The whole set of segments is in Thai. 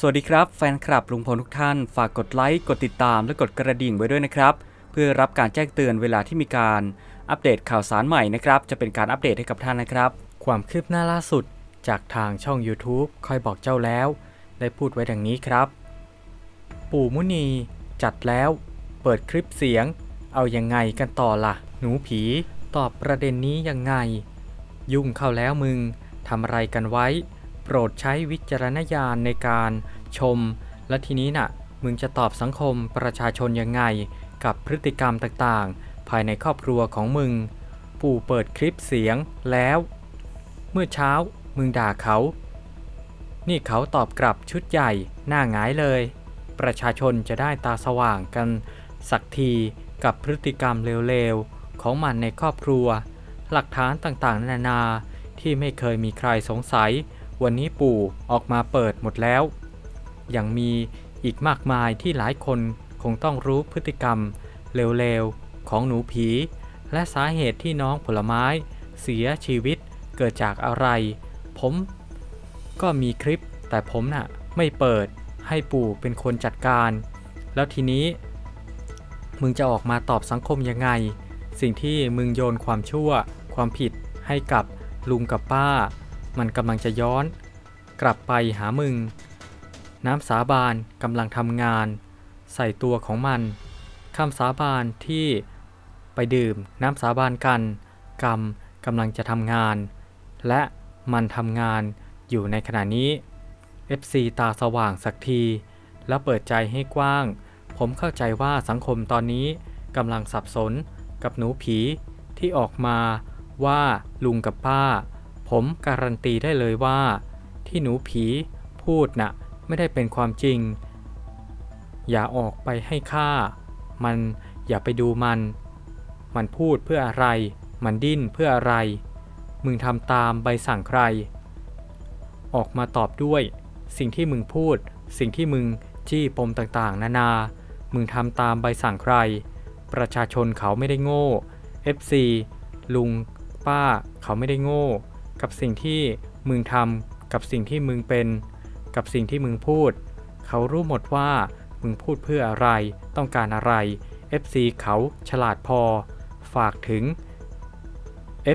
สวัสดีครับแฟนคลับลุงพลทุกท่าน ฝากกดไลค์ กดติดตามและกดกระดิ่งไว้ด้วยนะครับ เพื่อรับการแจ้งเตือนเวลาที่มีการอัปเดตข่าวสารใหม่นะครับ จะเป็นการอัปเดตให้กับท่านนะครับ ความคืบหน้าล่าสุด จากทางช่อง YouTube คอยบอกเจ้าแล้ว ได้พูดไว้ดังนี้ครับ ปู่มุนี จัดแล้ว เปิดคลิปเสียง เอายังไงกันต่อล่ะ หนูผี ตอบประเด็นนี้ยังไง ยุ่งเข้าแล้วมึงทำอะไรกันไว้ โปรดใช้วิจารณญาณในการชม และทีนี้น่ะ มึงจะตอบสังคมประชาชนยังไง กับพฤติกรรมต่างๆ ภายในครอบครัวของมึง ปู่เปิดคลิปเสียงแล้ว เมื่อเช้ามึงด่าเขา นี่เขาตอบกลับชุดใหญ่หน้าหงายเลย ประชาชนจะได้ตาสว่างกัน สักทีกับพฤติกรรมเลวๆ ของมันในครอบครัว หลักฐานต่างๆ นานาที่ไม่เคยมีใครสงสัย วันนี้ปู่ออกมาเปิดหมดแล้ว ยังมีอีกมากมายที่หลายคนคงต้องรู้พฤติกรรมเลวๆ ของหนูผี และสาเหตุที่น้องผลไม้ เสียชีวิตเกิดจากอะไร ผมก็มีคลิปแต่ผมน่ะไม่เปิดให้ปู่เป็นคนจัดการ แล้วทีนี้ มึงจะออกมาตอบสังคมยังไง สิ่งที่มึงโยนความชั่ว ความผิดให้กับลุงกับป้า มันกำลังจะย้อน กลับไปหามึง น้ำสาบานกำลังทำงาน ใส่ตัวของมันคำสาบานที่ไปดื่มน้ำสาบานกัน กรรมกำลังจะทำงาน และมันทำงานอยู่ในขณะนี้ FC ตาสว่างสักที แล้วเปิดใจให้กว้าง ผมเข้าใจว่าสังคมตอนนี้กำลังสับสนกับหนูผีที่ออกมาว่าลุงกับป้า ผมการันตีได้เลยว่า ที่หนูผีพูดน่ะไม่ได้เป็นความจริง อย่าออกไปให้ค่า มันอย่าไปดูมัน มันพูดเพื่ออะไร มันดิ้นเพื่ออะไร มึงทำตามใบสั่งใคร ออกมาตอบด้วย สิ่งที่มึงพูด สิ่งที่มึงจี้ปมต่างๆ นานา มึงทำตามใบสั่งใคร ประชาชนเขาไม่ได้โง่ FC ลุงป้าเขาไม่ได้โง่ กับสิ่งที่มึงทำกับสิ่งที่มึงเป็น กับสิ่งที่มึงพูด เขารู้หมดว่ามึงพูดเพื่ออะไรต้องการอะไร FC เขาฉลาดพอ ฝากถึง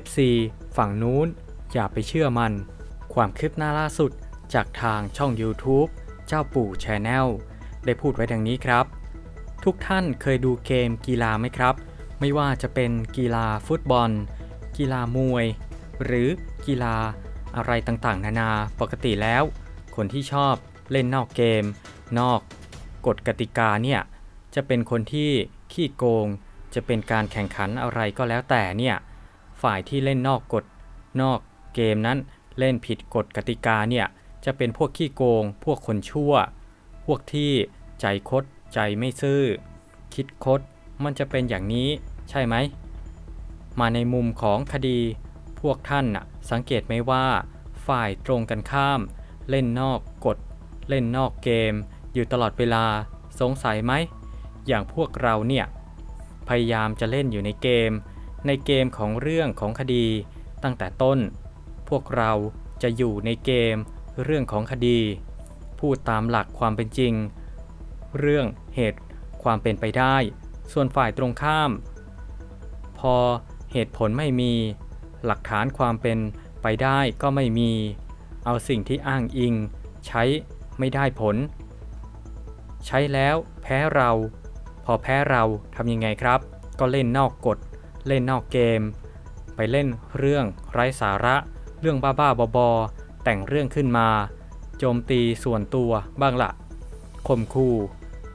FC ฝั่งนู้น อย่าไปเชื่อมัน ความคืบหน้าล่าสุดจากทางช่อง YouTube เจ้าปู่แชนแนลได้พูดไว้ดังนี้ครับ ทุกท่านเคยดูเกมกีฬาไหมครับ ไม่ว่าจะเป็นกีฬาฟุตบอล กีฬามวย หรือกีฬาอะไรต่างๆ นานาปกติแล้ว คนที่ชอบเล่นนอกเกม นอกกฎกติกาเนี่ยจะเป็นคนที่ขี้โกง จะเป็นการแข่งขันอะไรก็แล้วแต่เนี่ยฝ่ายที่เล่นนอกกฎนอกเกมนั้นเล่นผิดกฎกติกาเนี่ยจะเป็นพวกขี้โกง พวกคนชั่ว พวกที่ใจคดใจไม่ซื่อ คิดคดมันจะเป็นอย่างนี้ใช่ไหม มาในมุมของคดี พวกท่านน่ะสังเกตไหมว่า ฝ่ายตรงกันข้าม เล่นนอกกฎเล่นนอกเกม อยู่ตลอดเวลาสงสัยไหม อย่างพวกเราเนี่ย พยายามจะเล่นอยู่ในเกม ในเกมของเรื่องของคดี ตั้งแต่ต้น พวกเราจะอยู่ในเกม เรื่องของคดี พูดตามหลักความเป็นจริง เรื่องเหตุความเป็นไปได้ ส่วนฝ่ายตรงข้าม พอเหตุผลไม่มี หลักฐานความเป็นไปได้ก็ไม่มี เอาสิ่งที่อ้างอิง ใช้ไม่ได้ผล ใช้แล้วแพ้เรา พอแพ้เราทำยังไงครับ ก็เล่นนอกกฎ เล่นนอกเกม ไปเล่นเรื่องไร้สาระ เรื่องบ้าๆบอๆแต่งเรื่องขึ้นมา โจมตีส่วนตัวบ้างละข่มขู่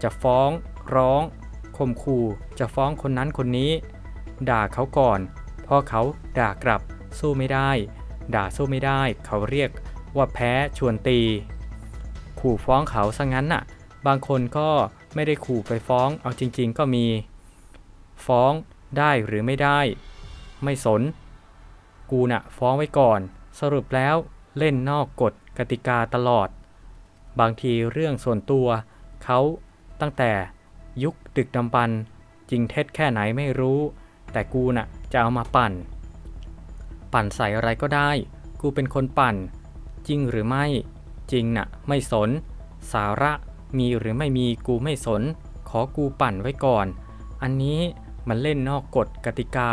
จะฟ้องร้องข่มขู่จะฟ้องคนนั้นคนนี้ ด่าเขาก่อน พอเขาด่ากลับสู้ไม่ได้ ด่าสู้ไม่ได้ เขาเรียกว่าแพ้ชวนตี ขู่ฟ้องเขาซะงั้นน่ะ บางคนก็ไม่ได้ขู่ไปฟ้อง เอาจริง ๆ ก็มี ฟ้องได้หรือไม่ได้ ไม่สน กูน่ะฟ้องไว้ก่อน สรุปแล้วเล่นนอกกฎกติกาตลอด บางทีเรื่องส่วนตัวเขาตั้งแต่ยุคดึกดำบรรจริงเท็จแค่ไหนไม่รู้ แต่กูน่ะจะเอามาปั่น ปั่นใส่อะไรก็ได้ กูเป็นคนปั่น จริงหรือไม่ จริงน่ะ ไม่สน สาระมีหรือไม่มีกูไม่สน ขอกูปั่นไว้ก่อน อันนี้มันเล่นนอกกฎกติกา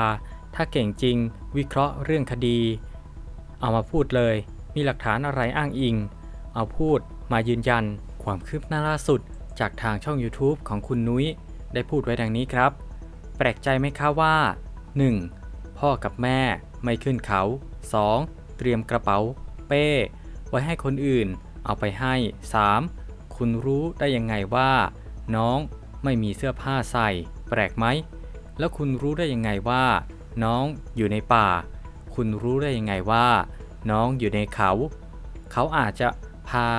ถ้าเก่งจริง วิเคราะห์เรื่องคดี เอามาพูดเลย มีหลักฐานอะไรอ้างอิง เอาพูดมายืนยัน ความคืบหน้าล่าสุด จากทางช่อง YouTube ของคุณนุ้ย ได้พูดไว้ดังนี้ครับ ปลกใจไหมคะว่า 1. พ่อกับแม่ไม่ขึ้นเขา 2. เตรียมกระเป๋า เป้ ไว้ให้คนอื่น เอาไปให้ 3. คุณรู้ได้ยังไงว่า น้องไม่มีเสื้อผ้าใส่ แปลกไหม แล้วคุณรู้ได้ยังไงว่า น้องอยู่ในป่า คุณรู้ได้ยังไงว่า น้องอยู่ในเขา เขาอาจจะพา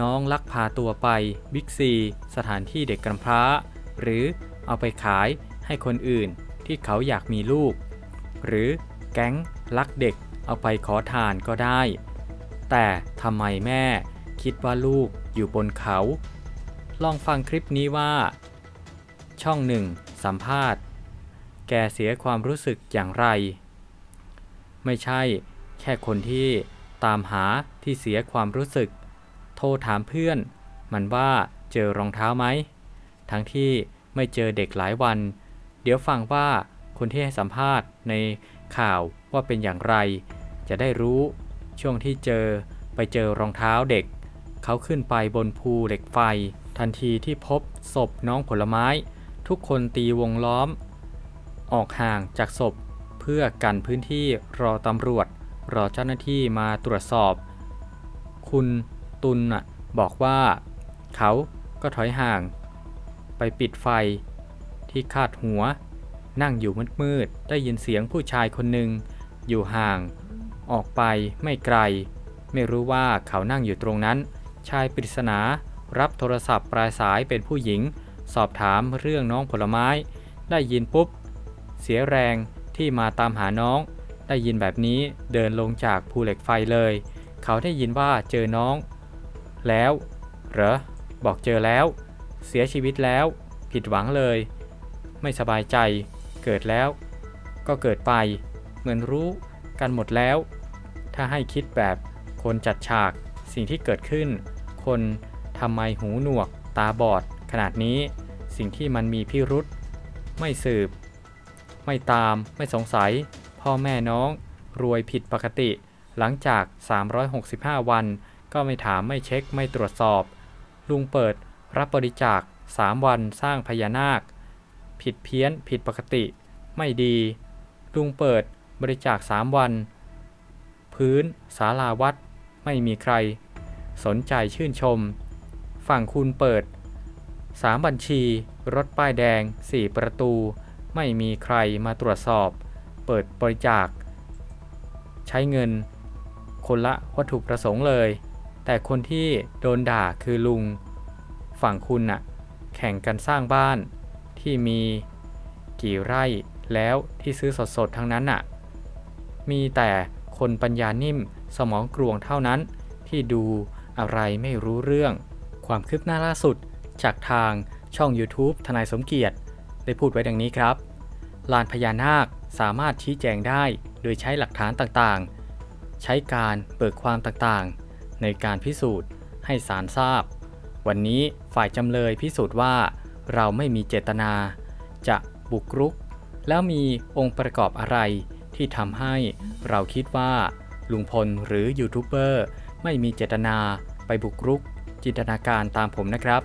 น้องลักพาตัวไปบิ๊กซี สถานที่เด็กกำพร้า หรือเอาไปขาย ให้คนอื่นที่เขาอยากมีลูก หรือแก๊งลักเด็กเอาไปขอทานก็ได้ แต่ทำไมแม่คิดว่าลูกอยู่บนเขา ลองฟังคลิปนี้ว่า ช่องหนึ่งสัมภาษณ์ แกเสียความรู้สึกอย่างไร ไม่ใช่ แค่คนที่ตามหาที่เสียความรู้สึก โทรถามเพื่อน มันว่าเจอรองเท้าไหม ทั้งที่ไม่เจอเด็กหลายวัน เดี๋ยวฟังว่าคนที่ให้สัมภาษณ์ในข่าวว่าเป็นอย่างไร จะได้รู้ช่วงที่เจอไปเจอรองเท้าเด็ก เขาขึ้นไปบนภูเหล็กไฟ ทันทีที่พบศพน้องผลไม้ ทุกคนตีวงล้อม ออกห่างจากศพเพื่อกันพื้นที่รอตำรวจ รอเจ้าหน้าที่มาตรวจสอบ คุณตุลน่ะบอกว่า เขาก็ถอยห่าง ไปปิดไฟ ที่คาดหัว นั่งอยู่มืดๆได้ยินเสียงผู้ชายคนหนึ่งอยู่ห่าง ออกไปไม่ไกล ไม่รู้ว่าเขานั่งอยู่ตรงนั้น ชายปริศนารับโทรศัพท์ปลายสายเป็นผู้หญิง สอบถามเรื่องน้องผลไม้ ได้ยินปุ๊บ เสียแรงที่มาตามหาน้อง ได้ยินแบบนี้เดินลงจากภูเหล็กไฟเลย เขาได้ยินว่าเจอน้อง แล้ว เหรอ บอกเจอแล้ว เสียชีวิตแล้ว ผิดหวังเลย ไม่สบายใจ เกิดแล้ว ก็เกิดไป เหมือนรู้กันหมดแล้ว ถ้าให้คิดแบบคนจัดฉากสิ่งที่เกิดขึ้น คนทำไมหูหนวก ตาบอด ขนาดนี้ สิ่งที่มันมีพิรุษไม่สืบ ไม่ตาม ไม่สงสัย พ่อแม่น้อง รวยผิดปกติ หลังจาก 365 วัน ก็ไม่ถามไม่เช็คไม่ตรวจสอบ ลุงเปิดรับบริจาค 3 วันสร้างพญานาค ผิดเพี้ยน ผิดปกติ ไม่ดี ลุงเปิดบริจาค3วัน พื้นศาลาวัด ไม่มีใคร สนใจชื่นชม ฝั่งคุณเปิด3บัญชี รถป้ายแดง4ประตู ไม่มีใครมาตรวจสอบ เปิดบริจาค ใช้เงิน คนละวัตถุประสงค์เลย แต่คนที่โดนด่าคือลุง ฝั่งคุณน่ะ แข่งกันสร้างบ้าน ที่มีกี่ไร่แล้วที่ซื้อสดๆทั้งนั้นน่ะ มีแต่คนปัญญานิ่มสมองกลวงเท่านั้น ที่ดูอะไรไม่รู้เรื่อง ความคืบหน้าล่าสุดจากทางช่อง YouTube ทนายสมเกียรติ ได้พูดไว้ดังนี้ครับ ลานพญานาคสามารถชี้แจงได้โดยใช้หลักฐานต่างๆ ใช้การเบิกความต่างๆ ในการพิสูจน์ให้ศาลทราบ วันนี้ฝ่ายจำเลยพิสูจน์ว่า เราไม่มีเจตนา จะบุกรุก แล้วมีองค์ประกอบอะไรที่ทำให้เราคิดว่า ลุงพลหรือยูทูบเบอร์ไม่มีเจตนาไปบุกรุก จินตนาการตามผมนะครับ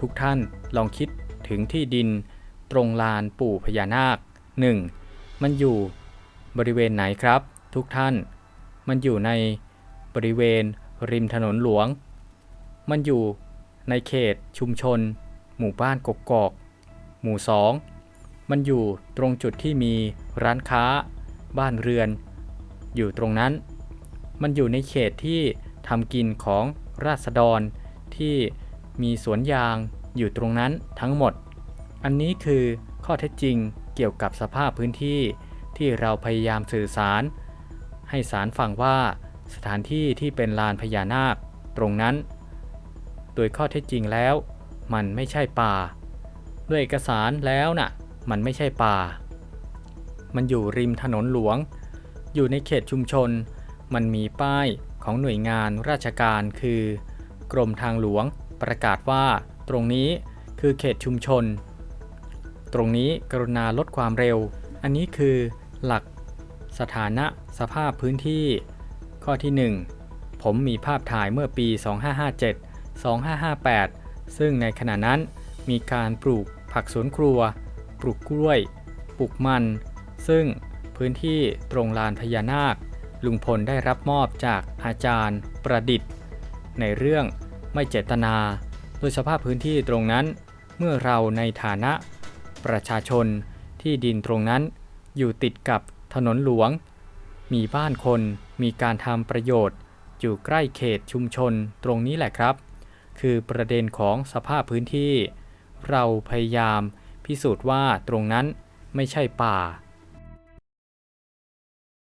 ทุกท่านลองคิดถึงที่ดิน ตรงลานปู่พญานาค 1. มันอยู่บริเวณไหนครับ ทุกท่าน มันอยู่ในบริเวณริมถนนหลวง มันอยู่ในเขตชุมชน หมู่บ้านกกอก หมู่ 2 มันอยู่ตรงจุดที่มีร้านค้า บ้านเรือน อยู่ตรงนั้น มันอยู่ในเขตที่ทำกินของราษฎรที่มีสวนยางอยู่ตรงนั้นทั้งหมด อันนี้คือข้อเท็จจริงเกี่ยวกับสภาพพื้นที่ที่เราพยายามสื่อสาร ให้สารฟังว่าสถานที่ที่เป็นลานพญานาคตรงนั้น โดยข้อเท็จจริงแล้ว มันไม่ใช่ป่า ด้วยเอกสารแล้วน่ะ มันไม่ใช่ป่า มันอยู่ริมถนนหลวง อยู่ในเขตชุมชน มันมีป้ายของหน่วยงานราชการคือ กรมทางหลวงประกาศว่า ตรงนี้คือเขตชุมชน ตรงนี้กรุณาลดความเร็ว อันนี้คือหลักสถานะสภาพพื้นที่ ข้อที่ 1 ผมมีภาพถ่ายเมื่อปี 2557 2558 ซึ่งในขณะนั้นมีการปลูกผักสวนครัว ปลูกกล้วย ปลูกมัน ซึ่งพื้นที่ตรงลานพญานาค ลุงพลได้รับมอบจากอาจารย์ประดิษฐ์ ในเรื่องไม่เจตนา โดยสภาพพื้นที่ตรงนั้นเมื่อเราในฐานะ ประชาชนที่ดินตรงนั้น อยู่ติดกับถนนหลวง มีบ้านคนมีการทำประโยชน์ อยู่ใกล้เขตชุมชนตรงนี้แหละครับ คือประเด็นของสภาพพื้นที่ เราพยายามพิสูจน์ว่าตรงนั้นไม่ใช่ป่า